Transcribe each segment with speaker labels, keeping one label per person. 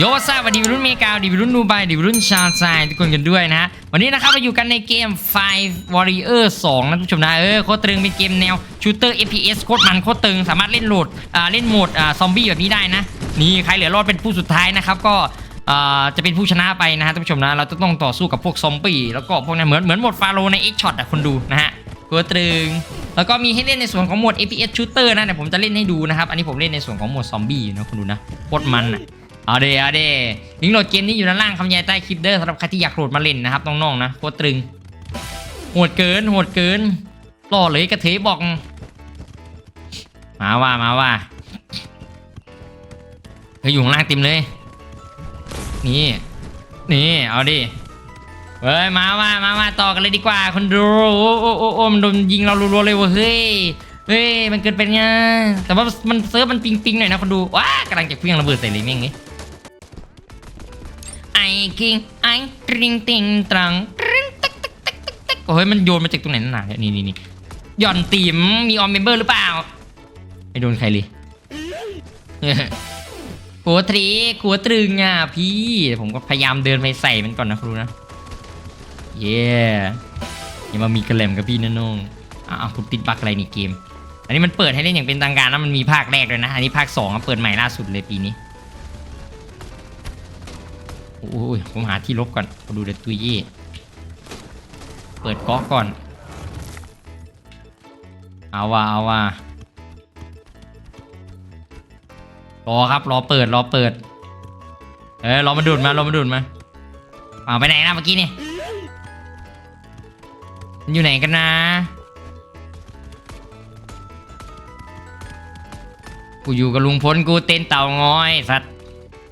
Speaker 1: โยซาสวัสดีวัยรุ่นเมกาดีวัยรุ่นนูไบดีวัยรุ่นชาซายทุกคนกันด้วยนะฮะวันนี้นะครับเราอยู่กันในเกม Five Warrior 2นะทุกผู้ชมนะเออโคตรตึงเป็นเกมแนวชูเตอร์ FPS โคตรมันโคตรตึงสามารถเล่นโหลดอ่าเล่นโหมดอ่าซอมบี้แบบนี้ได้นะ นี่ใครเหลือรอดเป็นผู้สุดท้ายนะครับก็อ่าจะเป็นผู้ชนะไปนะฮะท่านผู้ชมนะเราจะต้องต่อสู้กับพวกซอมบี้แล้วก็พวกนั้นเหมือนเหมือนโหมดฟาโรใน X Shot อะคนดูนะฮะตัวตรึงแล้วก็มีให้เล่นในส่วนของโหมด FPS Shooter นะเดี๋ยวผมจะเล่นให้ดูนะครับอันนี้ผมเล่นในส่วนของโหมดซอมบี้นะคุณดูนะโคตรมันอะ เอาเดเอาเดลิงก์โหลดเกมนี้อยู่ด้านล่างคำยายใต้คลิปเด้อสำหรับใครที่อยากโหลดมาเล่นนะครับน้องๆนะโคตรตรึงโหดเกินโหดเกินหล่อเลยกระเทยบอก มาว่ามาว่าเฮ้ยอยู่ข้างล่างเต็มเลย นี่ นี่เอาดิเฮ้ยมาว่ามามาต่อกันเลยดีกว่าคนดูโอ้โอ้โอ้โอ้มันโดนยิงเรารัวๆเลยเว้ยเฮ้ยเฮ้ยมันเกินไปไงแต่ว่ามันเซิร์ฟมันปิงปิงๆหน่อยนะคนดูว้ากำลังจะเพี้ยงระเบิดใส่เลยแม่งนี่ไอ้ กิงไอ้ตริงติงตรังตริงตักตักตักตักตักโอ้ยมันโยนมาจากตรงไหนนั่นน่ะนี่นี่นี่หย่อนติ่มมีออมเมมเบอร์หรือเปล่าไม่โดนใครเลยหัวทรีหัวตรึงอะพี่ ผมก็พยายามเดินไปใส่มันก่อนนะครูนะ เย้อย่ามามีกระแหลมกับพี่นะน้องอ้าวคุณติดบั๊กอะไรนี่เกม อันนี้มันเปิดให้เล่นอย่างเป็นทางการนะมันมีภาคแรกด้วยนะ อันนี้ภาคสองอะเปิดใหม่ล่าสุดเลยปีนี้ โอ้ยผมหาที่ลบก่อนมาดูเดตุยเย่เปิดก๊อกก่อน เอาว่าเอาว่ารอครับรอเปิดรอเปิด เออรอมาดูดมารอมาดูดมาเอาไปไหนนะเมื่อกี้นี่มันอยู่ไหนกันนะกูอยู่กับลุงพลกูเต้นเต่างอยสัตว์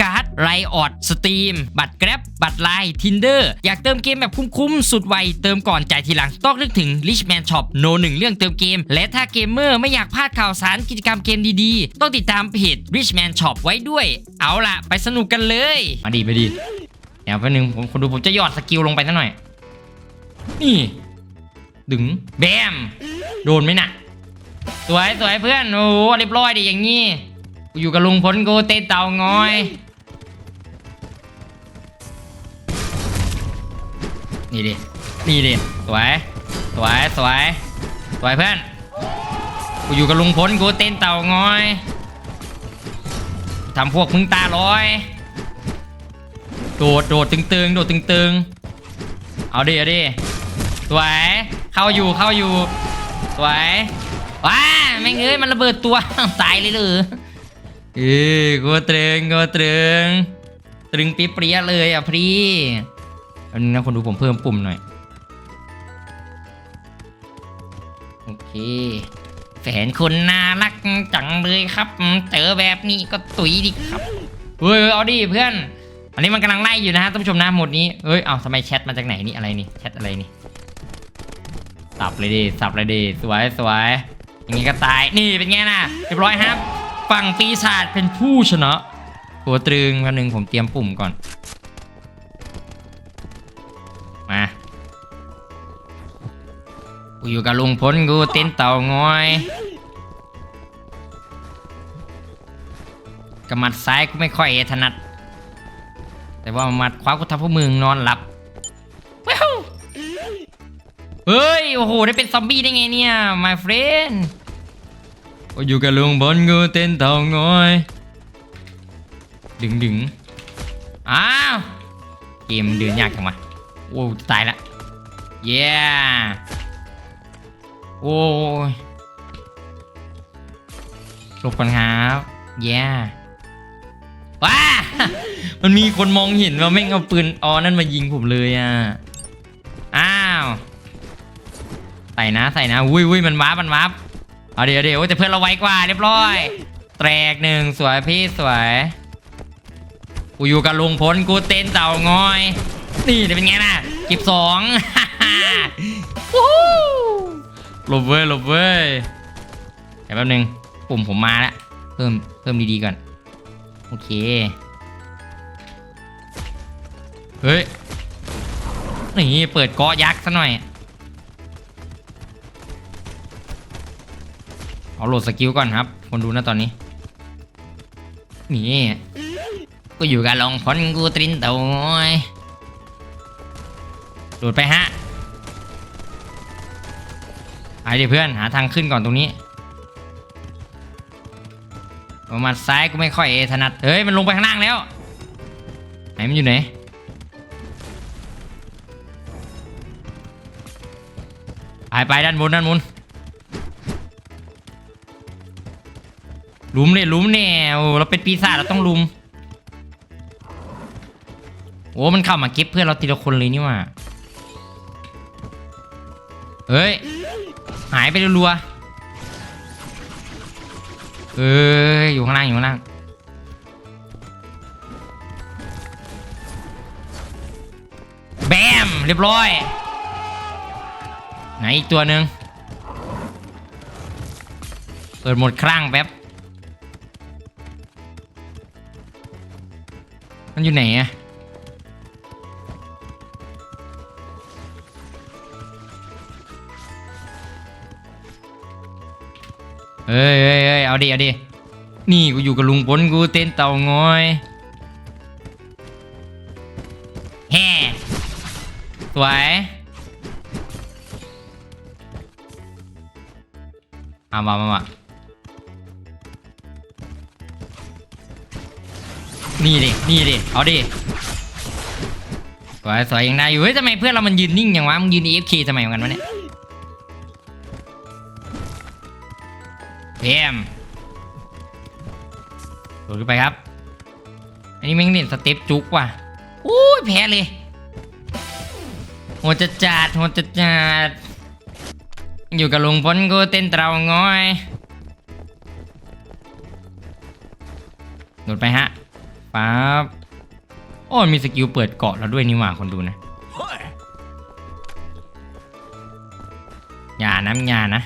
Speaker 1: การ์ดไรออดสตรีมบัตรแกร็บบัตรไลน์ทินเดอร์อยากเติมเกมแบบคุ้มๆ สุดไว เติมก่อนจ่ายทีหลัง ต้องนึกถึง Richman Shop โนหนึ่งเรื่องเติมเกม และถ้าเกมเมอร์ไม่อยากพลาดข่าวสารกิจกรรมเกมดีๆ ต้องติดตามเพจ Richman Shop ไว้ด้วย เอาล่ะ ไปสนุกกันเลย มาดีมาดีเดี๋ยวแป๊บนึงผมคนดูผมจะหยอดสกิลลงไปสักหน่อย นี่ ดึงแบมโดนไหมน่ะ สวยสวยเพื่อนโอ้โหเรียบร้อยดิอย่างงี้ กูอยู่กับลุงพลกูเตะเต่างอย นี่ดิ นี่ดิ สวย สวย สวย สวยเพื่อน กูอยู่กับลุงพลกูเต้นเต่างอยทำพวกมึงตาลอย โดด โดดตึงตึงโดดตึงตึงเอาดิ เอาดิ สวย เข้าอยู่ เข้าอยู่ สวยว้าแม่งเอ้ย มันระเบิดตัว ตายเลยหรือ เออกูตรึงกูตรึง ตรึงปี๊เปรี้ยเลยอะพี่อันนี้นะคนดูผมเพิ่มปุ่มหน่อย โอเคแฟนคนน่ารักจังเลยครับ เจอแบบนี้ก็ตุ๋ยดิครับเฮ้ยเอาดิเพื่อน อันนี้มันกำลังไล่อยู่นะฮะท่านผู้ชมนะหมดนี้เอ้ยเอาทำไมแชทมาจากไหนนี่อะไรนี่แชทอะไรนี่สับเลยดิสับเลยดิสวยสวยอย่างงี้ก็ตายนี่เป็นไงน่ะเรียบร้อยครับ ฝั่งปีศาจเป็นผู้ชนะหัวตรึงแป๊บนึงผมเตรียมปุ่มก่อน มากูอยู่กับลุงพลกูเต้นเต่างอยกับหมัดซ้ายกูไม่ค่อยถนัด แต่ว่าหมัดขวากูทำพวกมึงนอนหลับเฮ้ย โอ้โห ได้เป็นซอมบี้ได้ไงเนี่ย my friend โอ้อยู่กับลุงบอลกูเต้นเต่างอย ดึงดึงอ้าว เกมเดินยากจังวะโอ้ตายละเย้โอ้ยหลบก่อนครับเย้ว้ามันมีคนมองเห็นว่าแม่งเอาปืนออนั่นมายิงผมเลยอะ อ้าว ใส่นะใส่นะ อุ้ยอุ้ยมันวาร์ปมันวาร์ป เอาเดี๋ยวเดี๋ยวแต่เพื่อนเราไวกว่าเรียบร้อยแตรกหนึ่งสวยพี่สวยกูอยู่กับลุงพลกูเต้นเต่างอย นี่เป็นไงล่ะก็บสองหลบเว้ยหลบเว้ยเดี๋ยวแป๊บนึงปุ่มผมมาแล้วเพิ่มเพิ่มดีๆก่อน โอเค เฮ้ย นี่เปิดเกาะยักษ์ซะหน่อย อาโหลดสกิลก่อนครับ คนดูนะตอนนี้นี่ก็อยู่กับลองพอนกูตรินเต่าง้อยโดดไปฮะไปดิเพื่อนหาทางขึ้นก่อนตรงนี้ประมาณซ้ายกูไม่ค่อยถนัดเฮ้ยมันลงไปข้างล่างแล้วไหนมันอยู่ไหนไปไปด้านบนด้านบน ลุมเนี่ยลุมเนี่ยโอ้เราเป็นปีศาจเราต้องลุมโอ้มันเข้ามาเก็บเพื่อนเราทีละคนเลยนี่ว่าเฮ้ยหายไปรัวเอ้ยอยู่ข้างล่างอยู่ข้างล่างแบมเรียบร้อย ไหนอีกตัวหนึ่งเปิดหมดคลั่งแป๊บ มันอยู่ไหนอะเอ้ยเอ้ยเอ้ยเอาดิ เอาดิ นี่กูอยู่กับลุงพลกูเต้นเต่างอยแฮ่สวยเอามามามา นี่ดิ นี่ดิ เอาดิสวยสวยยังได้อยู่ เฮ้ยทำไมเพื่อนเรามันยืนนิ่งอย่างวะ มึงยืน AFK ทำไมเหมือนกันวะเนี่ยเพมโดดขึ้นไปครับ อันนี้แม่งเล่นสเต็ปจุกว่ะอุ้ยแพ้เลยโหดจะจัดโหดจะจัด อยู่กับลุงพลกูเต้นเตราง้อย โดดไปฮะ ปั๊บโอ้มีสกิลเปิดเกาะเราด้วยนี่หว่าคนดูนะอย่านะอย่านะ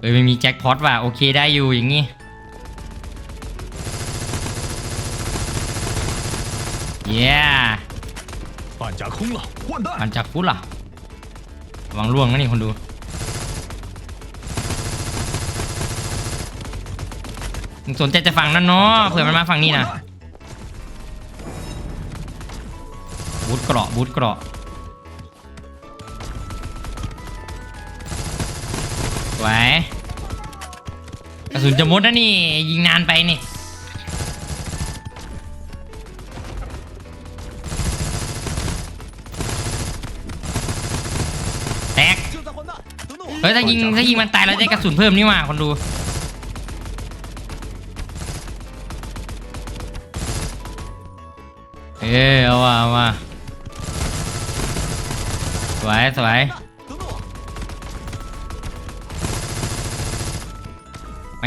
Speaker 1: เอ้ยไม่มีแจ็คพอตว่ะโอเคได้อยู่อย่างงี้เย้
Speaker 2: ปันจากคุ้
Speaker 1: งล่ะปันจากฟุ้หรอวังล่วงนะนี่คนดู สนใจจะฝั่งนั้นเนาะเผื่อมันมาฝั่งนี้นะบูทเกราะบูทเกราะไว้กระสุนจะมดนะนี่ ยิงนานไปนี่แตกเฮ้ยถ้ายิงถ้ายิงมันตายเราได้กระสุนเพิ่มนี่ว่าคนดู เอ้เอาว่ะเอาว่ะสวยสวย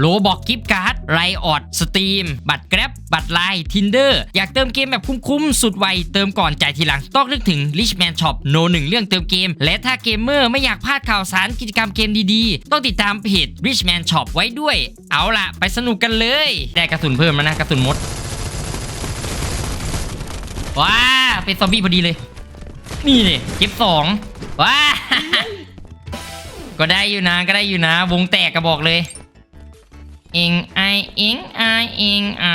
Speaker 1: โลบอกกิฟต์การ์ดไรออดสตรีมบัตรแกร็บบัตรไลน์ทินเดอร์อยากเติมเกมแบบคุ้มๆ สุดไว เติมก่อนจ่ายทีหลัง ต้องนึกถึง Richman Shop โนหนึ่งเรื่องเติมเกม และถ้าเกมเมอร์ไม่อยากพลาดข่าวสารกิจกรรมเกมดีๆ ต้องติดตามเพจ Richman Shop ไว้ด้วย เอาล่ะ ไปสนุกกันเลย ได้กระสุนเพิ่มแล้วนะกระสุนมดว้าเป็นซอมบี้พอดีเลย นี่เลยเก็บสองว้าก็ได้อยู่นะก็ได้อยู่นะ วงแตกกระบอกเลย องไอเองไอเองอะ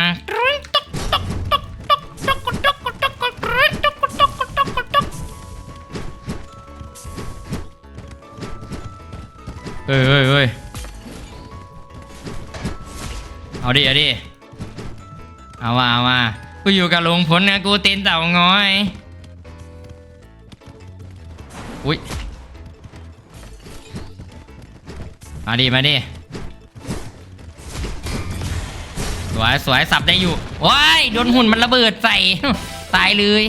Speaker 1: เฮ้ยเฮ้ยเฮ้ยเอาดิเอาดิเอาว่าเอาว่ากูอยู่กับลุงพลนะกูเต้นเต่างอยอุ้ยมาดิมาดิ วยสวยสับได้อยู่ว้ายโดนหุ่นมันระเบิดใส่ตายเลย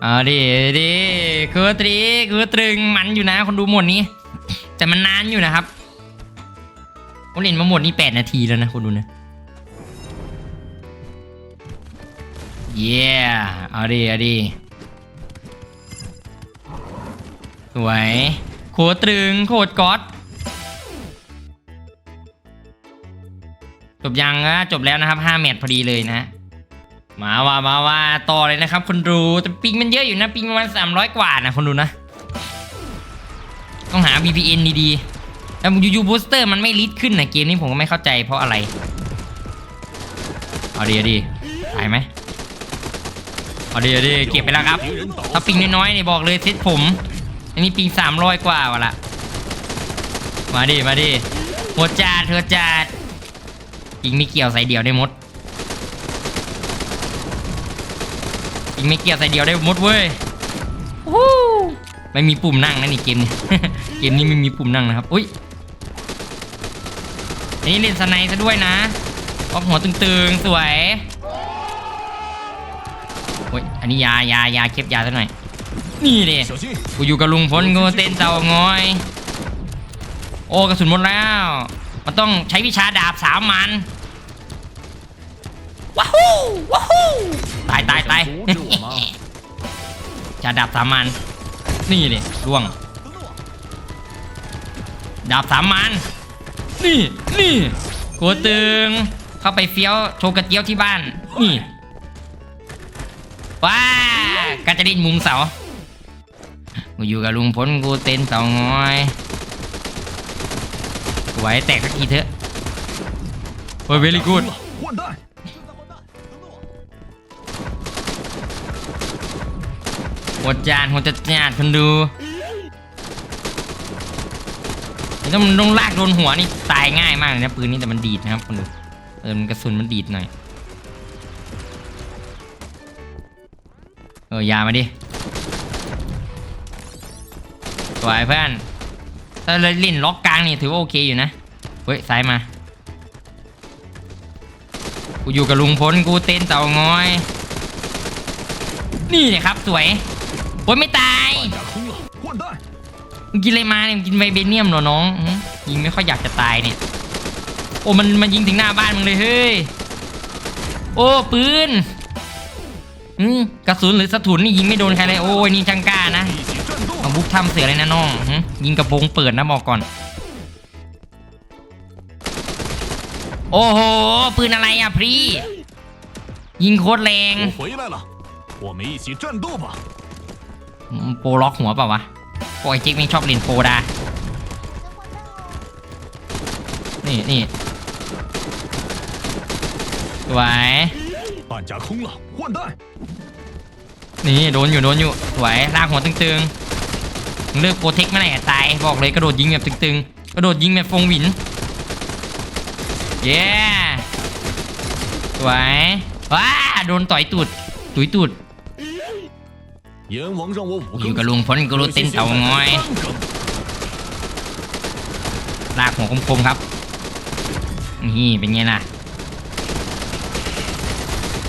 Speaker 1: เอาดิดิคือตรีคือตรึงมันอยู่นะ คนดูหมดนี้ แต่มันนานอยู่นะครับผมเล่นมาหมดนี่แปดนาทีแล้วนะคนดูนะเย้เอาดิเอาดิสวยโคตรตรึงโคตรก๊อต จบยังนะจบแล้วนะครับ5แมตช์พอดีเลยนะ มาว่ามาว่าต่อเลยนะครับ คนดูแต่ปิงมันเยอะอยู่นะปิงประมาณ300 กว่านะคนดูนะ ต้องหา VPN ดีๆแล้วยูยูบูสเตอร์มันไม่ลิสขึ้นนะเกมนี้ผมก็ไม่เข้าใจเพราะอะไร เอาดีเอาดีตายไหมเอาดีเอาดีเก็บไปแล้วครับ ถ้าปิงน้อยๆเนี่ยบอกเลยเซตผม อันนี้ปิง300กว่าวะละมาดิมาดิหัวจาดหัวจาด ยิงไม่เกี่ยวใส่เดียวได้มดยิงไม่เกี่ยวใส่เดียวได้มดเว้ยวู้ไม่มีปุ่มนั่งนะนี่เกมนี้เกมนี้ไม่มีปุ่มนั่งนะครับอุ้ยอันนี้เล่นสไนด์ซะด้วยนะออกหัวตึงๆสวยโอ้ยอันนี้ยายายาเก็บยาซะหน่อยนี่ดิ
Speaker 2: 小心！
Speaker 1: กูอยู่กับลุงพลกูเต้นเต่างอย โอ้กระสุนหมดแล้ว มันต้องใช้วิชาดาบสามมัน ว้าวตายตายตายจะดับสามัญนี่เลยร่วงดับสามัญนี่นี่กูตึงเข้าไปเฟี้ยวโชว์กระเจียวที่บ้าน นี่ว้ากาจะดิ้นมุมเสากูอยู่กับลุงพลกูเต้นเสาง้อยไว้แตกสักทีเถอะโอ้ยเวลี่กูด หัวจานหัวจะจานคนดูนี่ต้องมันต้องลากโดนหัวนี่ตายง่ายมากเลยนะปืนนี้แต่มันดีดนะครับคนดูเออมันกระสุนมันดีดหน่อยเออยามาดิสวยเพื่อนถ้าเลยลิ่นล็อกกลางนี่ถือว่าโอเคอยู่นะเฮ้ยซ้ายมากูอยู่กับลุงพลกูเต้นเต่างอย นี่เนี่ยครับสวย โอ้ยไม่ตายมึงกินอะไรมาเนี่ยมึงกินไวเบเนียมเหรอน้องยิงไม่ค่อยอยากจะตายเนี่ย โอ้มันมันยิงถึงหน้าบ้านมึงเลยเฮ้ย โอ้ปืนอืมกระสุนหรือสะถุนนี่ยิงไม่โดนใครเลยโอ้ยนี่จังก้านะ
Speaker 2: เอา
Speaker 1: บุกทำเสือเลยนะน้องยิงกระโปงเปิดนะบอกก่อน โอ้โหปืนอะไรอะพี่ยิงโคตรแรง โปรล็อกหัวเปล่าวะโอ้ยเจ๊กไม่ชอบเล่นโปรดา นี่นี่สวย
Speaker 2: 弹夹空了，换弹！
Speaker 1: นี่โดนอยู่โดนอยู่สวยลากหัวตึงๆมึงเลือกโปรเทคไม่ไหนอะตายบอกเลยกระโดดยิงแบบตึงๆ กระโดดยิงแบบฟงหวิน เย้สวยว้าโดนต่อยตูดตุยตูด
Speaker 2: 阎王让我五
Speaker 1: อยู่
Speaker 2: 更
Speaker 1: กับลุงพลกูรู้เต้นเต่างอย
Speaker 2: 三更，
Speaker 1: ลากหัวคมๆครับ นี่เป็นไงล่ะ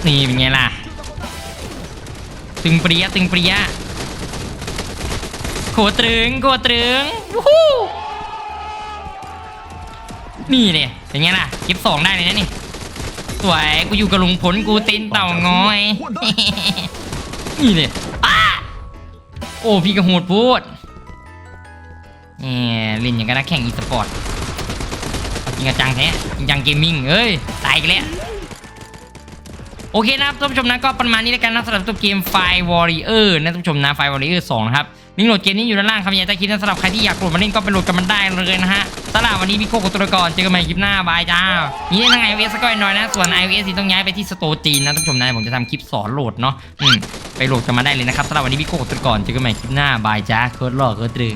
Speaker 1: นี่เป็นไงล่ะ ตึงเปรี้ยตึงเปรี้ยโคตรึงโคตรึงวู้ฮู้นี่เนี่ยเป็นไงล่ะเก็บสองได้เลยนะนี่ สวย กูอยู่กับลุงพลกูเต้นเต่างอย นี่เนี่ยอ้า โอ้พี่กระโหดพูดแหมเล่นอย่างกันนะแข่งอีสปอร์ตจริงจังแท้จริงจังเกมมิ่งเอ้ยตายกันแล้วโอเคนะครับท่านผู้ชมนะก็ประมาณนี้แล้วกันนะสำหรับตัวเกม Fire Warrior นะท่านผู้ชมนะ Fire Warrior 2นะครับลิงก์โหลดเกมนี้อยู่ด้านล่างครับอย่าใต้คลิปนะสำหรับใครที่อยากโหลดมาเล่นก็ไปโหลดกันมันได้เลยนะฮะสำหรับวันนี้พี่โคกบตัวก่อนเจอกันใหม่คลิปหน้าบายจ้านี่เล่นทาง iOS ก็หน่อยนะส่วน iOS ที่ต้องย้ายไปที่สโตรจีนนะท่านผู้ชมนะผมจะทำคลิปสอนโหลดเนาะอืม ไปโหลดกันมาได้เลยนะครับสำหรับวันนี้พี่โคกบตัวก่อนเจอกันใหม่คลิปหน้าบายจ้าโคตรหล่อโคตรตรึง